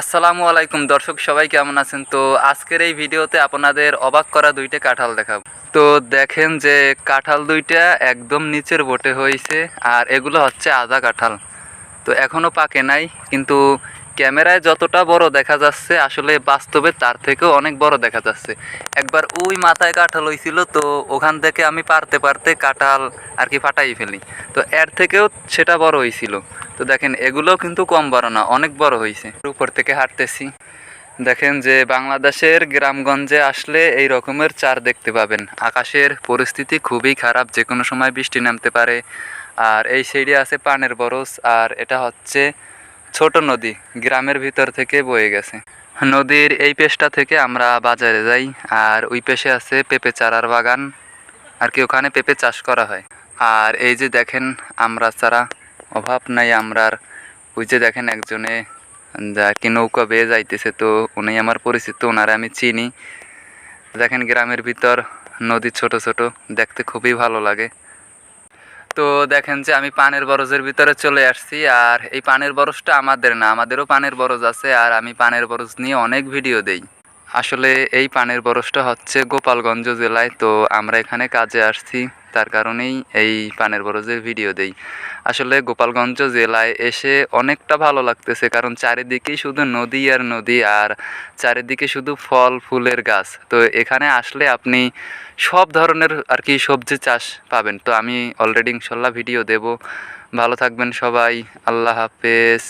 আসসালামু আলাইকুম দর্শক, সবাই কেমন আছেন? তো আজকের এই ভিডিওতে আপনাদের অবাক করা দুইটা কাঁঠাল দেখাবো। তো দেখেন যে কাঁঠাল দুইটা একদম নিচের বটে হয়েছে, আর এগুলো হচ্ছে আদা কাঁঠাল। তো এখনও পাকে নাই, কিন্তু ক্যামেরায় যতটা বড় দেখা যাচ্ছে, আসলে বাস্তবে তার থেকেও অনেক বড় দেখা যাচ্ছে। একবার ওই মাথায় কাঁঠাল হয়েছিল, তো ওখান থেকে আমি পারতে পারতে কাঁঠাল আর কি ফাটাই ফেলি। তো এর থেকেও সেটা বড় হয়েছিল। তো দেখেন, এগুলোও কিন্তু কম বড় না, অনেক বড় হয়েছে উপর থেকে হাঁটতেছি। দেখেন যে বাংলাদেশের গ্রামগঞ্জে আসলে এই রকমের চার দেখতে পাবেন। আকাশের পরিস্থিতি খুবই খারাপ যে কোনো সময় বৃষ্টি নামতে পারে। আর এই সাইডে আছে পানের বরস আর এটা হচ্ছে ছোট নদী, গ্রামের ভিতর থেকে বয়ে গেছে। নদীর এই পেশটা থেকে আমরা বাজারে যাই, আর ওই পেশে আছে পেঁপে চারার বাগান, আর কি ওখানে পেঁপে চাষ করা হয়। আর এই যে দেখেন আমরা চারা। অভাব নাই আমরার। ওই যে দেখেন একজনে যা কি নৌকা বেয়ে যাইতেছে, তো উনি আমার পরিচিত ওনারা আমি চিনি। দেখেন গ্রামের ভিতর, নদী ছোট ছোট, দেখতে খুবই ভালো লাগে। তো দেখেন যে আমি পানের বরজের ভিতরে চলে আসছি, আর এই পানের বরজটা আমাদের না, আমাদেরও পানের বরজ আছে, আর আমি পানের বরজ নিয়ে অনেক ভিডিও দেই। আসলে এই পানের বরজটা হচ্ছে গোপালগঞ্জ জেলায়, তো আমরা এখানে কাজে আসছি। তার কারণেই এই পানের বরজের ভিডিও দেই। আসলে গোপালগঞ্জ জেলায় এসে অনেকটা ভালো লাগতেছে, কারণ চারিদিকেই শুধু নদী আর নদী, আর চারিদিকে শুধু ফল, ফুলের গাছ। তো এখানে আসলে আপনি সব ধরনের আর কি সবজি চাষ পাবেন। তো আমি অলরেডি ইনশাল্লাহ ভিডিও দেব। ভালো থাকবেন সবাই। আল্লাহ হাফেজ।